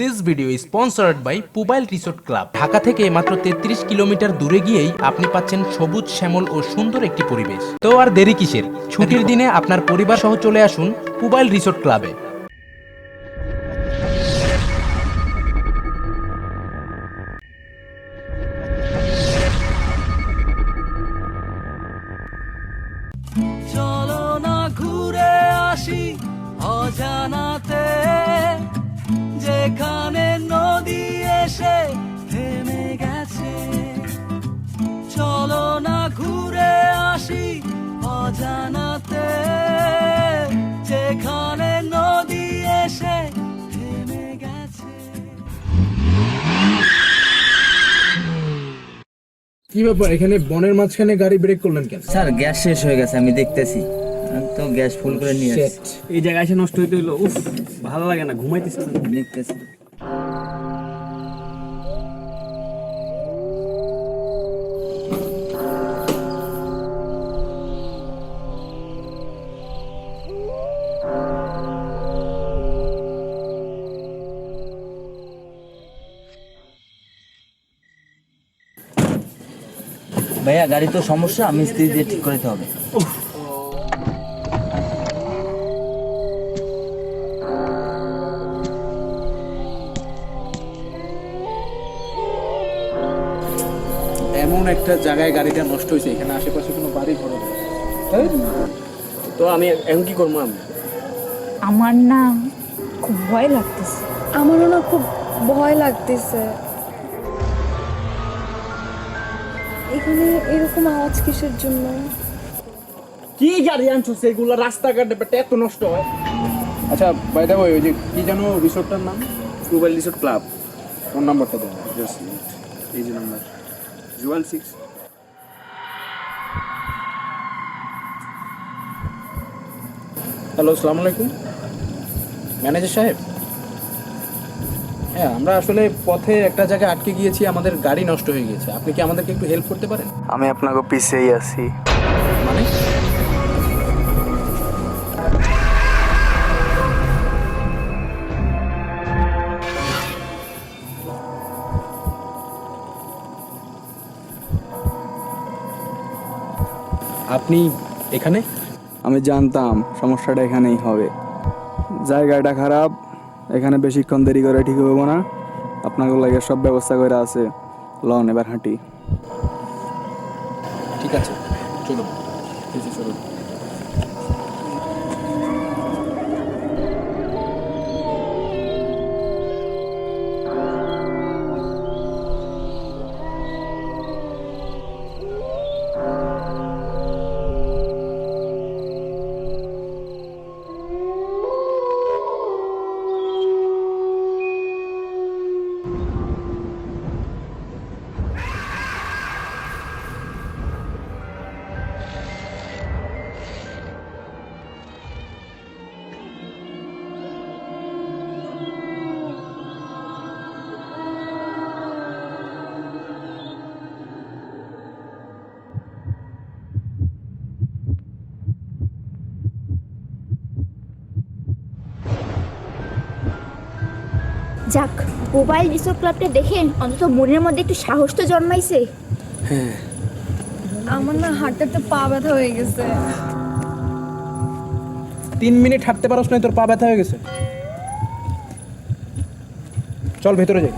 This video sponsored by Pubail resort club Dhaka থেকে মাত্র তেত্রিশ কিলোমিটার দূরে গিয়েই আপনি পাচ্ছেন সবুজ, শ্যামল ও সুন্দর একটি পরিবেশ। তো আর দেরি কিসের? ছুটির দিনে আপনার পরিবার সহ চলে আসুন পুবাইল রিসোর্ট ক্লাবে চলো না ঘুরে আসি অজানাতে। যেখানে নদী এসে থেমে গেছে। চলো না ঘুরে আসি অজানাতে। যেখানে নদী এসে থেমে গেছে। কি ব্যাপার এখানে বনের মাঝখানে গাড়ি ব্রেক করলেন কেন? স্যার গ্যাস শেষ হয়ে গেছে আমি দেখতেছি। তো গ্যাস ফুল করে নিয়ে আসছি। এই জায়গায় এসে নষ্ট হইতে হইল উফ ভালো লাগে না ঘুমাইতেছে না। দেখতেছি। ভাইয়া গাড়ি তো সমস্যা মিস্ত্রি দিয়ে ঠিক করতে হবে। এমন একটা জায়গায় গাড়িটা নষ্ট হয়েছে এখানে আশেপাশে কোনো বাড়ি ঘর নেই। তাই তো আমি এখন কি করব আমি? আমার না খুব ভয় লাগতেছে। আমারও না খুব ভয় লাগতেছে। এখানে এরকম আওয়াজ কিসের জন্য? কি গাড়ি আনছো সেগুলো রাস্তাঘাটে বেটা এত নষ্ট হয়? আচ্ছা বাইদা ওই ওই যে কি জানো রিসোর্টটার নাম? মোবাইল রিসোর্ট ক্লাব ফোন নাম্বারটা দেন জাস্ট এই যে নাম্বার জুয়ান সিক্স হ্যালো আসসালামু আলাইকুম ম্যানেজার সাহেব? হ্যাঁ আমরা আসলে পথে একটা জায়গায় আটকে গিয়েছি আমাদের গাড়ি নষ্ট হয়ে গিয়েছে। আপনি কি আমাদেরকে একটু হেল্প করতে পারেন? আমি আপনাকে পিছিয়েই আছি। মানে? আপনি এখানে? আমি জানতাম সমস্যাটা এখানেই হবে। জায়গাটা খারাপ এখানে বেশিক্ষণ দেরি করে ঠিক হব না। আপনাকে লাগে সব ব্যবস্থা করে আছে। লন এবার হাঁটি। ঠিক আছে চলুন। যাক মোবাইল বিশ্ব ক্লাবটা দেখে অন্তত মনের মধ্যে একটু সাহস তো জন্মাইছে। আমার না হাঁটতে তো পা ব্যথা হয়ে গেছে। তিন মিনিট হাঁটতে পারোস না তোর পা ব্যথা হয়ে গেছে। চল ভেতরে যাই।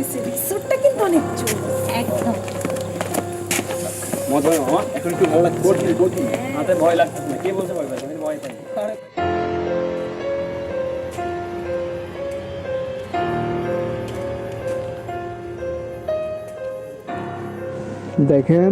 হয়েছে রিসোর্টটা কিন্তু অনেক জোর একদম। মজা মামা এখন একটু ভালো লাগছে। কঠিন কঠিন। হাতে ভয় লাগতেছে না। কে বলতে পারবে আমি ভয় পাই। দেখেন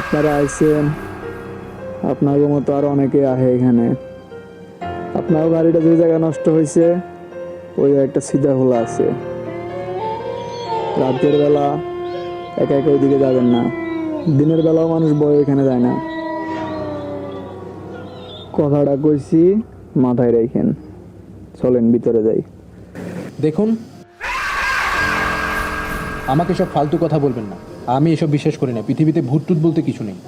আপনারা আইসেন আপনাদের মতো আর অনেকে আহে এখানে। আপনার গাড়িটা যে জায়গা নষ্ট হয়েছে ওই একটা সিধা খোলা আছে। রাতের বেলা একা একা ওইদিকে যাবেন না। দিনের বেলাও মানুষ বয়ে এখানে যায় না। কথাটা কইছি মাথায় রাখেন চলেন ভিতরে যাই। দেখুন আমাকে সব ফালতু কথা বলবেন না। আমি এসব বিশ্বাস করি না। পৃথিবীতে ভূত টুত বলতে কিছু নেই।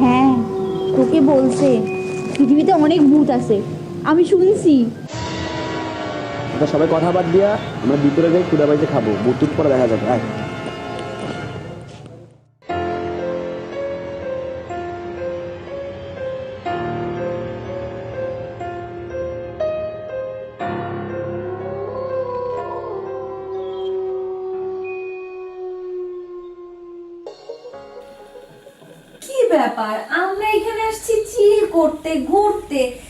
হ্যাঁ তোকে বলছে। পৃথিবীতে অনেক ভূত আছে। আমি শুনছি। এটা সবাই কথা বাদ দিয়া আমরা ভিতরে যাই, খুদা বাইতে খাব। বুটুট পরে দেখা যাবে কি ব্যাপার? আমরা এখানে আসছি চিল করতে, ঘুরতে। তা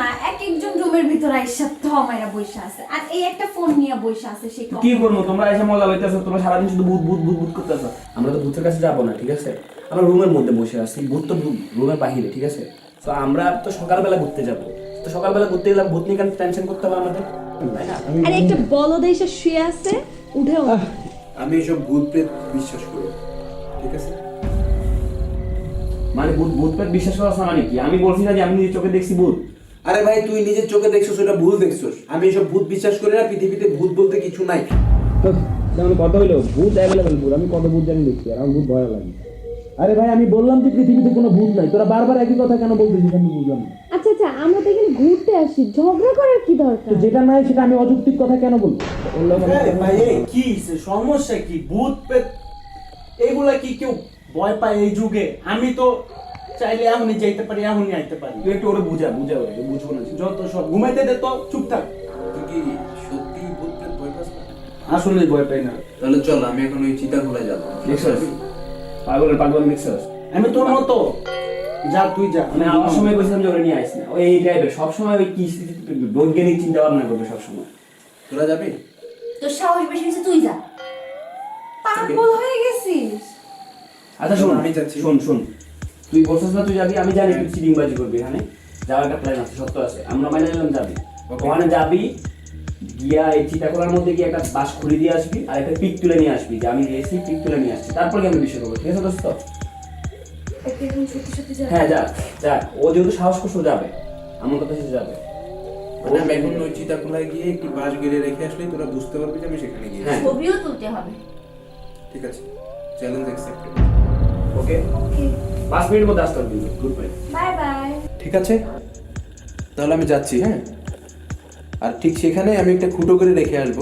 না এক একজন রুমের ভিতরে আইসা ধমাইরা বসে আছে। আর এই একটা ফোন নিয়ে বসে আছে সে কি করব? তোমরা এসে মজা লইতেছো তোমরা সারাদিন শুধু ভূত ভূত ভূত ভূত করতেছো। আমরা তো ভূতের কাছে যাব না ঠিক আছে? আমরা রুমের মধ্যে বসে আছি ভূত তো রুমের বাহিরে ঠিক আছে? তো আমরা তো সকালবেলা ঘুরতে যাব। তো সকালবেলা ঘুরতে গেলাম ভূত নিয়ে টেনশন করতে হবে আমাদের? তাই না? আর একটা বলদ এসে শুয়ে আছে উঠেও আমি এসব ভূত প্রেত বিশ্বাস করি ঠিক আছে? মানে ভূত ভূত প্রেত বিশ্বাস করা মানে কি? আমি বলছি না যে আমি নিজের চোখে দেখছি ভূত। আরে ভাই তুই নিজের চোখে দেখছস ওটা ভুল দেখছস। আমি এসব ভূত বিশ্বাস করি না পৃথিবীতে ভূত বলতে কিছু নাই। তো যেমন কত হইল ভূত অ্যাভেলেবেল ভূত আমি কত ভূত জানি দেখছি আর আমার ভূত ভয় লাগে। আরে ভাই আমি বললাম যে পৃথিবীতে কোনো ভূত নাই তোরা বারবার একই কথা কেন বলতেছিস আমি বুঝলাম না। আচ্ছা আচ্ছা আমরা তো এখানে ঘুরতে আসি ঝগড়া করার কি দরকার? তো যেটা নাই সেটা আমি অযৌক্তিক কথা কেন বলব? ভাই কি সমস্যা কি? ভূত পেত এগুলা কি কেউ ভয় পায় এই যুগে? আমি তো চাইলে যাইতে পারি এমনই আইতে পারি। তুই একটু ওরে বুঝা বুঝা ওরে বুঝব না যত সব ঘুমাইতে দে তো চুপ থাক। তুই কি সত্যি ভূত প্রেত ভয় পাস না? আসলে ভয় পাই না। তাহলে চল আমি এখন ওই যাব। দেখছস পাগলের পাগল দেখছস আমি তোর মতো। যা তুই যা। মানে আমার সময় বলছিলাম যে ওরে নিয়ে না। ওই এই টাইপের সবসময় ওই কি বৈজ্ঞানিক চিন্তা ভাবনা করবে সবসময়। তোরা যাবি? তোর সাহস বেশি হয়েছে তুই যা। পাগল হয়ে গেছিস। আচ্ছা শোন আমি যাচ্ছি। শোন শোন। তুই বলছিস না তুই যাবি আমি জানি তুই চিটিং বাজি করবি এখানে যাওয়ার একটা প্ল্যান আছে সত্য আছে আমরা মানে নিলাম যাবি। ওখানে যাবি গিয়া এই চিতাকলার মধ্যে গিয়ে একটা বাস খুলে দিয়ে আসবি আর একটা পিক তুলে নিয়ে আসবি যে আমি গেছি পিক তুলে নিয়ে আসছি। তারপর আমি বিষয় করব ঠিক আছে দোস্ত? যা হ্যাঁ যাক যাক ও যেহেতু সাহস করছে যাবে। আমার কথা সে যাবে। মানে আমি এখন ওই গিয়ে একটি বাস গিরে রেখে আসলেই তোরা বুঝতে পারবি যে আমি সেখানে গিয়েছি। হ্যাঁ। ছবিও তুলতে হবে। ঠিক আছে চ্যালেঞ্জ অ্যাকসেপ্টেড ওকে? পাঁচ মিনিটের মধ্যে আসতে হবে। গুড বাই বাই বাই ঠিক আছে? তাহলে আমি যাচ্ছি হ্যাঁ? আর ঠিক সেখানে আমি একটা খুঁটো করে রেখে আসব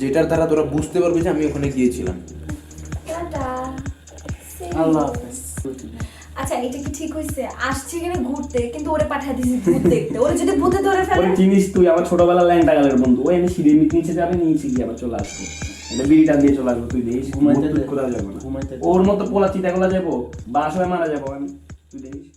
যেটার দ্বারা তোরা বুঝতে পারবি যে আমি ওখানে গিয়েছিলাম। আল্লাহ হাফেজ। আচ্ছা এটা কি ঠিক হইছে আসছে এখানে ঘুরতে কিন্তু ওরে পাঠায় দিছি ভূত দেখতে। ওরে যদি ভূতে ধরে ফেলে ওরে চিনিস তুই আমার ছোটবেলার ল্যাংটা গালের বন্ধু। ও এনে সিঁড়ির নিচে যাবে নিচে গিয়ে আবার চলে আসবে। বিড়িটা দিয়ে চলে আসব তুই দেখিস। ঘুমাইতে কোথাও যাব না। ওর মতো পোলা চিতা গলা যাব বাস হয়ে মারা যাব আমি তুই দেখিস।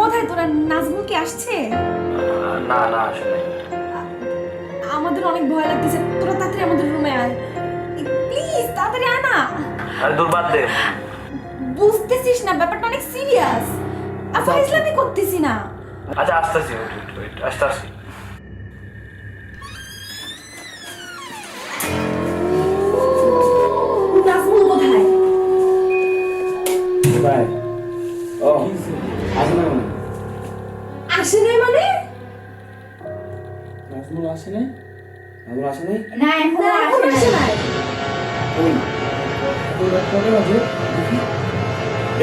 কোথায় তোরা নাজমুল কি আসছে? না না আসলে আমাদের অনেক ভয় লাগতেছে। তোরা তাড়াতাড়ি আমাদের রুমে আয়। প্লিজ তাড়াতাড়ি আয় না। আরে দূর বাদ দে। বুঝতেছিস না ব্যাপারটা অনেক সিরিয়াস আফা ইসলামি করতেছি না। আচ্ছা আসতেছি আসতে আসছি নাজমুল কোথায় ভাই ও আসে না মানে আসে নাই মানে? নাজমুল আসে নাই? নাজমুল আসে নাই? না এখন আসেনি আসে নাই। ওই ওই রাত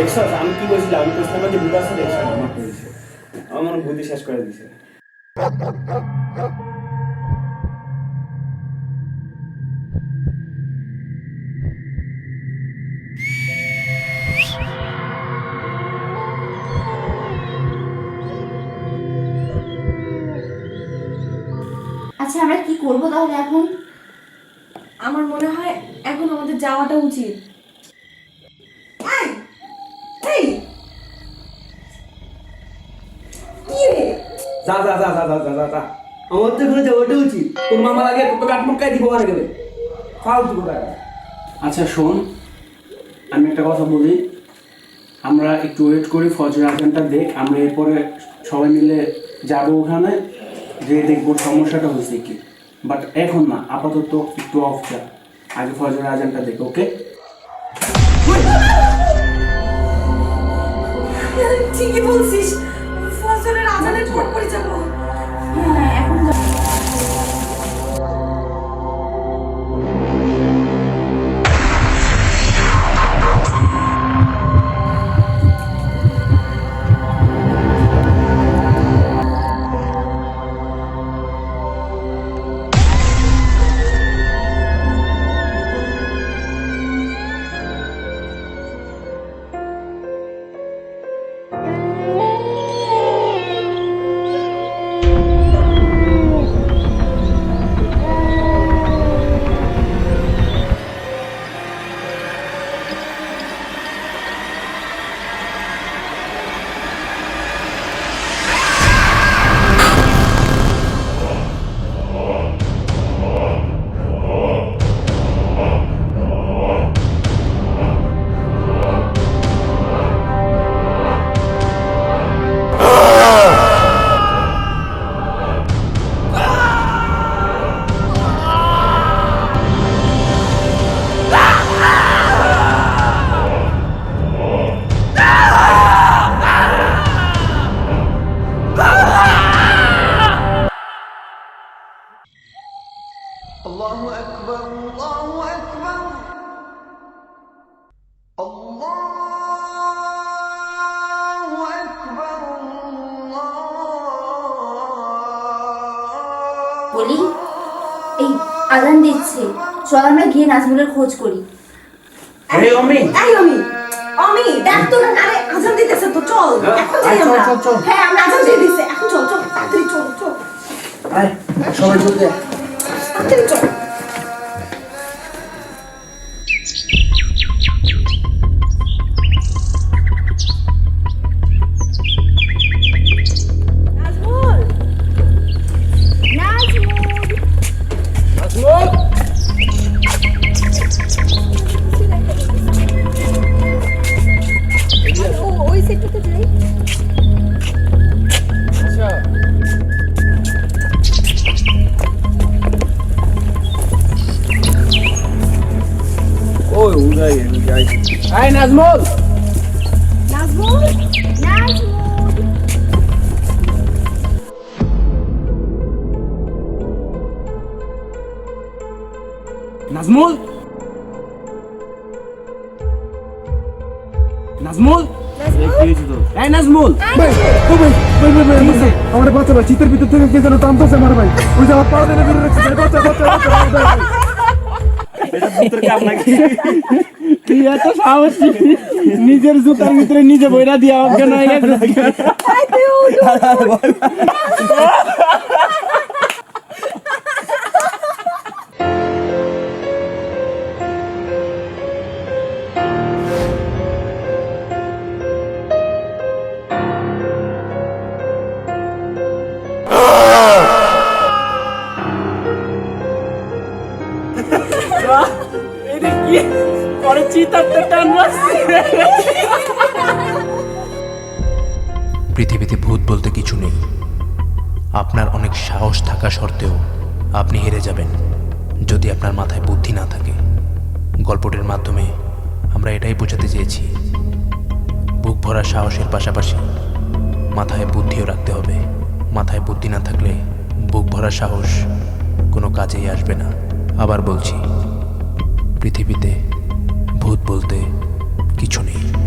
আছে আমি কি বলছিলাম আমি বলছিলাম যে আমার কইছে আমার বুদ্ধি শেষ করে দিছে। আচ্ছা আমরা কি করব তাহলে এখন? আমার মনে হয় এখন আমাদের যাওয়াটা উচিত। যাওয়াটা উচিত। দিব আচ্ছা শোন আমি একটা কথা বলি। আমরা একটু ওয়েট করি ফজর আজানটা দেখ আমরা এরপরে সবাই মিলে যাব ওখানে। যে দেখব সমস্যাটা হয়েছে কি? বাট এখন না, আপাতত একটু অফ যা। আগে ফজর আজানটা দেখ ওকে ঠিকই বলছিস। ফজরের আজানের পর পড়ে যাব। বলি এই আদান দিচ্ছে। চল আমরা গিয়ে নাজমুলের খোঁজ করি। আরে অমি এই অমি অমি দেখ তো আরে আজান দিতেছে তো চল। এখন যাই আমরা। হ্যাঁ আমরা আজান দিয়ে দিছে এখন চল চল তাড়াতাড়ি চল চল। আয় সবাই চল তাড়াতাড়ি চল। নাজমুল নাজমুল নাজমুল নাজমুল নাজমুল নাজমুল এই নাজমুল ভাই ও ভাই ভাই ভাই ভাই ভাই, আমার বাচ্চা ভাই চিতের ভিতর থেকে কে যেন টানতেছে আমার ভাই। ওই যে আমার পা ধরে ধরে রাখছে বাচ্চা বাচ্চা বাচ্চা। এটা ভিতরে আপনাকে তুই এত সাহসী নিজের জুতার ভিতরে নিজে বইরা দিয়ে অজ্ঞান হয়ে গেছে পৃথিবীতে ভূত বলতে কিছু নেই। আপনার অনেক সাহস থাকা সত্ত্বেও আপনি হেরে যাবেন, যদি আপনার মাথায় বুদ্ধি না থাকে। গল্পটির মাধ্যমে আমরা এটাই বোঝাতে চেয়েছি, বুক ভরা সাহসের পাশাপাশি মাথায় বুদ্ধিও রাখতে হবে। মাথায় বুদ্ধি না থাকলে বুক ভরা সাহস কোনো কাজেই আসবে না। আবার বলছি, পৃথিবীতে ভূত বলতে কিছু নেই।